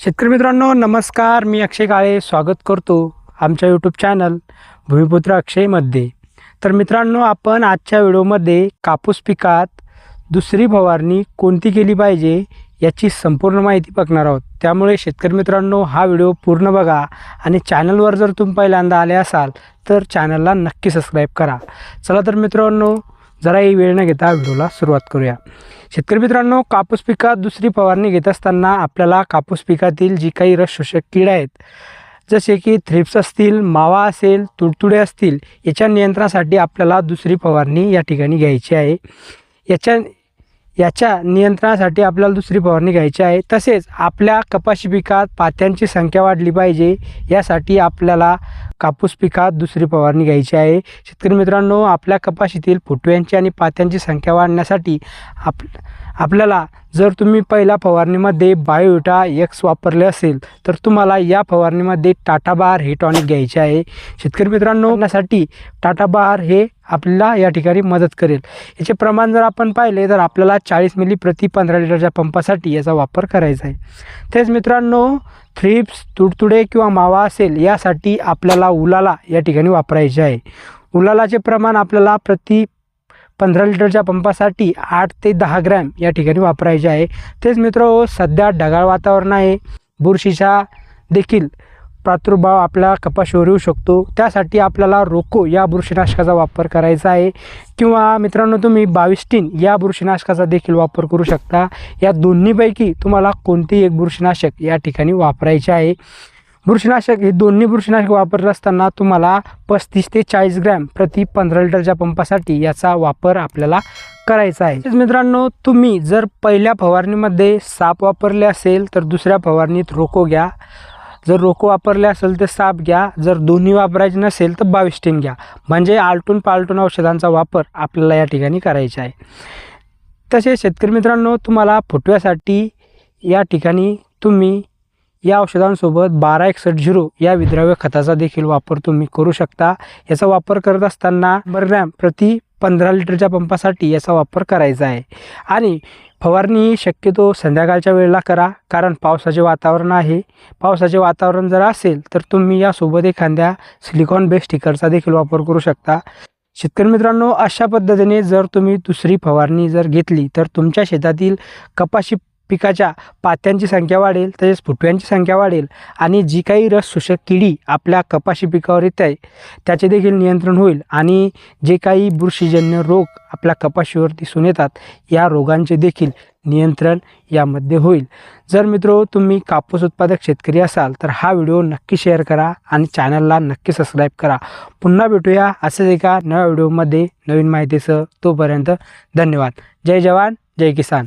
शेतकरी मित्रांनो नमस्कार. मी अक्षय काळे स्वागत करतो आमच्या यूट्यूब चॅनल भूमिपुत्र अक्षयमध्ये तर मित्रांनो आपण आजच्या व्हिडिओमध्ये कापूस पिकात दुसरी फवारणी कोणती केली पाहिजे याची संपूर्ण माहिती बघणार आहोत. त्यामुळे शेतकरी मित्रांनो हा व्हिडिओ पूर्ण बघा आणि चॅनलवर जर तुम्ही पहिल्यांदा आले असाल तर चॅनलला नक्की सबस्क्राईब करा. चला तर मित्रांनो जराही वेळ न घेता व्हिडिओला सुरुवात करूया. शेतकरी मित्रांनो कापूस पिकात दुसरी फवारणी घेत असताना आपल्याला कापूस पिकातील जी काही रस शोषक कीड आहेत जसे की थ्रिप्स असतील मावा असेल तुडतुडे असतील याच्या नियंत्रणासाठी आपल्याला दुसरी फवारणी या ठिकाणी घ्यायची आहे. याच्या याच्या नियंत्रणासाठी आपल्याला दुसरी फवारणी घ्यायची आहे. तसेच आपल्या कपाशी पिकात पात्यांची संख्या वाढली पाहिजे यासाठी आपल्याला कापूस पिकात दुसरी फवारणी घ्यायची आहे. शेतकरी मित्रांनो आपल्या कपाशीतील फुटव्यांची आणि पात्यांची संख्या वाढण्यासाठी आप आपल्याला जर तुम्ही पहिल्या फवारणीमध्ये बायोटा एक्स वापरले असेल तर तुम्हाला या फवारणीमध्ये टाटा बार हे टॉनिक घ्यायचे आहे. शेतकरी मित्रांनो यासाठी टाटा बार हे आपल्याला या ठिकाणी मदत करेल. याचे प्रमाण जर आपण पाहिले तर आपल्याला चाळीस मिली प्रति पंधरा लिटरच्या पंपासाठी याचा वापर करायचा आहे. तेच मित्रांनो थ्रिप्स तुडतुडे किंवा मावा असेल यासाठी आपल्याला उलाला या ठिकाणी वापरायचे आहे. उलालाचे प्रमाण आपल्याला प्रति पंधरा लिटरच्या पंपासाठी आठ ते दहा ग्रॅम या ठिकाणी वापरायचे आहे. तेच मित्र सध्या ढगाळ वातावरण आहे. बुरशीचा देखील प्रादुर्भाव आपल्या कपाशीवर येऊ शकतो. त्यासाठी आपल्याला रोको या बुरशीनाशकाचा वापर करायचा आहे. किंवा मित्रांनो तुम्ही बाविस्टीन या बुरशीनाशकाचा देखील वापर करू शकता. या दोन्हीपैकी तुम्हाला कोणतेही एक बुरशीनाशक या ठिकाणी वापरायचे आहे. बुरशीनाशक हे दोन्ही बुरशीनाशक वापरत असताना तुम्हाला पस्तीस ते चाळीस ग्रॅम प्रति पंधरा लिटरच्या पंपासाठी याचा वापर आपल्याला करायचा आहे. मित्रांनो तुम्ही जर पहिल्या फवारणीमध्ये साप वापरले असेल तर दुसऱ्या फवारणीत रोको घ्या. जर रोको वापरले असेल तर साप घ्या. जर दोन्ही वापरायचे नसेल तर बाविस्टीन घ्या. म्हणजे आलटून पालटून औषधांचा वापर आपल्याला या ठिकाणी करायचा आहे. तसेच शेतकरी मित्रांनो तुम्हाला फुटव्यासाठी या ठिकाणी तुम्ही या औषधांसोबत बारा एकसष्ट झिरो या विद्राव्य खताचा देखील वापर तुम्ही करू शकता. याचा वापर करत असताना ग्रॅम प्रति पंधरा लिटरच्या पंपासाठी याचा वापर करायचा आहे. आणि फवारणी ही शक्यतो संध्याकाळच्या वेळेला करा कारण पावसाचे वातावरण आहे. पावसाचे वातावरण जर असेल तर तुम्ही यासोबत एखाद्या सिलिकॉन बेस स्टिकरचा देखील वापर करू शकता. शेतकरी मित्रांनो अशा पद्धतीने जर तुम्ही दुसरी फवारणी जर घेतली तर तुमच्या शेतातील कपाशी पिकाच्या पात्यांची संख्या वाढेल तसेच फुटव्यांची संख्या वाढेल आणि जी काही रस शोषक किडी आपल्या कपाशी पिकावर येत आहे त्याचे देखील नियंत्रण होईल आणि जे काही बुरशीजन्य रोग आपल्या कपाशीवर दिसून येतात या रोगांचे देखील नियंत्रण यामध्ये होईल. जर मित्रो तुम्ही कापूस उत्पादक शेतकरी असाल तर हा व्हिडिओ नक्की शेअर करा आणि चॅनलला नक्की सबस्क्राईब करा. पुन्हा भेटूया असंच एका नव्या व्हिडिओमध्ये नवीन माहितीसह. तोपर्यंत धन्यवाद. जय जवान जय किसान.